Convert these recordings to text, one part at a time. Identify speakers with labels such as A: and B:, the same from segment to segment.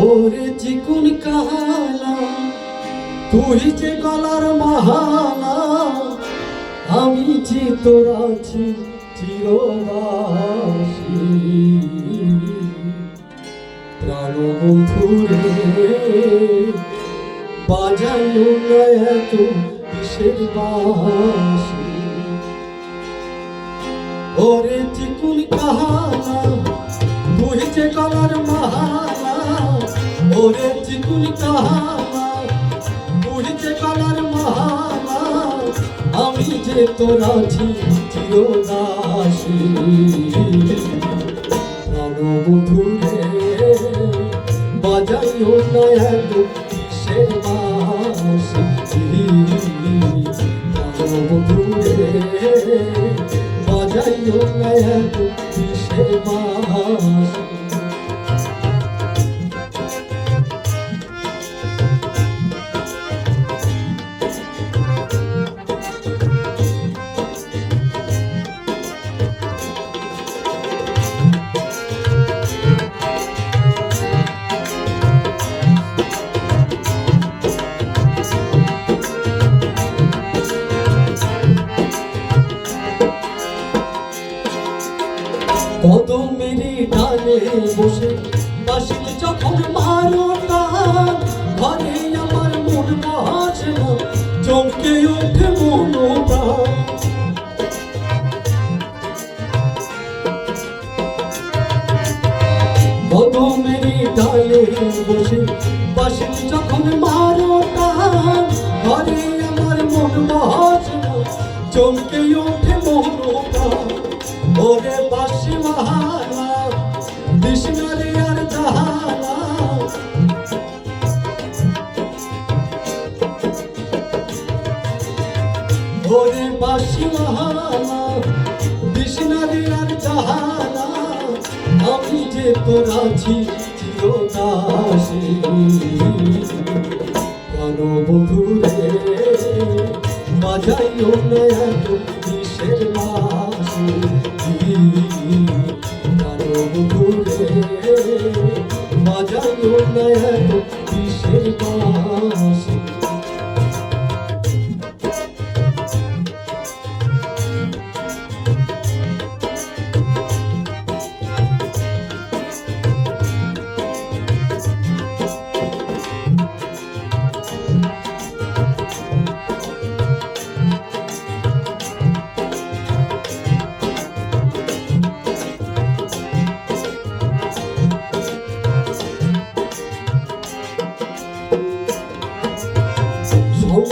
A: ওরে চিকুন কালা তুই যে গলার মাহালা, আমি যে তোর আছি চিরদাসী প্রাণ বন্ধুরে বাসি? ওরে চিকুন কাহালা, তুই যে গলার ওরে চিকুন কাহালা তুই যে গলার মাহালা আমি যে তোর আছি চিরদাসী। প্রাণবধূরে, বাজাইও না এত কিসের বাসি। প্রাণবধূরে, বাজাইও না এত কিসের বাসি। কদমেরই ডালে বসে, বাসিল যখন মারো টান ঘরে আমার মন বাজে না চমকে ওঠে মন প্রাণ। ডালে বসে, বাসিল যখন মারো টান ঘরে আমার মন বাজে না চমকে ওঠে মন প্রাণ। ওরে বাসি মহালা বিষ্ণারে আর জাহালা আমি যে তোর আছি চিরদাসী বধুরে, বাজাইও না কিসের বাসি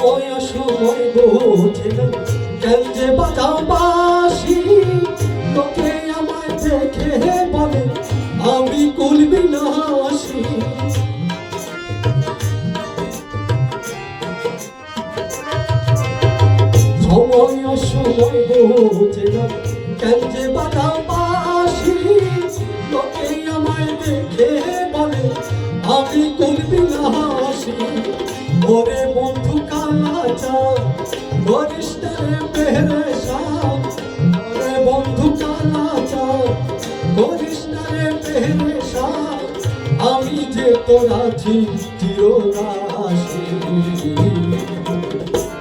A: সময় বোঝে কেন যে বাধা বাসি লোকে আমায় দেখে বলে, আমি কুলবি নাসি সময় সময় বোঝে না কেন যে বাধা বাসি লোকে আমায় দেখে বলে, আমি কুলবি নাসি ওরে বন্ধু কালাচা গরিষ্ঠরে পেরেশান ওরে বন্ধু কালাচা গরিষ্ঠরে পেরেশান আমি যে তোর চিরদাসী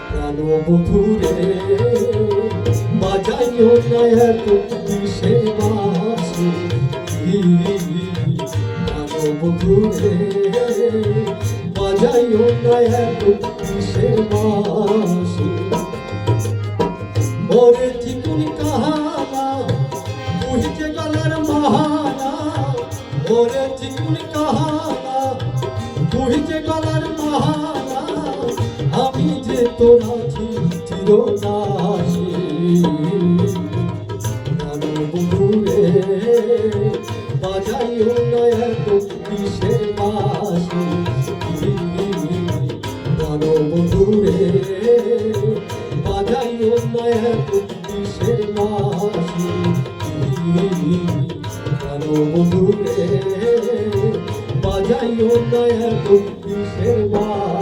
A: প্রাণ বধুরে বাজাইও না এত কিসের বাসি প্রাণ বধুরে কিসের বাসি ওরে চিকুন কাহালা তুই গলার মাহালা ওরে চিকুন কাহালা তুই গলার মাহালা আমি যে তোর আছি জানো বধুরে বাজাইও না এক বিশের বাসি জানো বধুরে বাজাইও না এক বিশের বাসি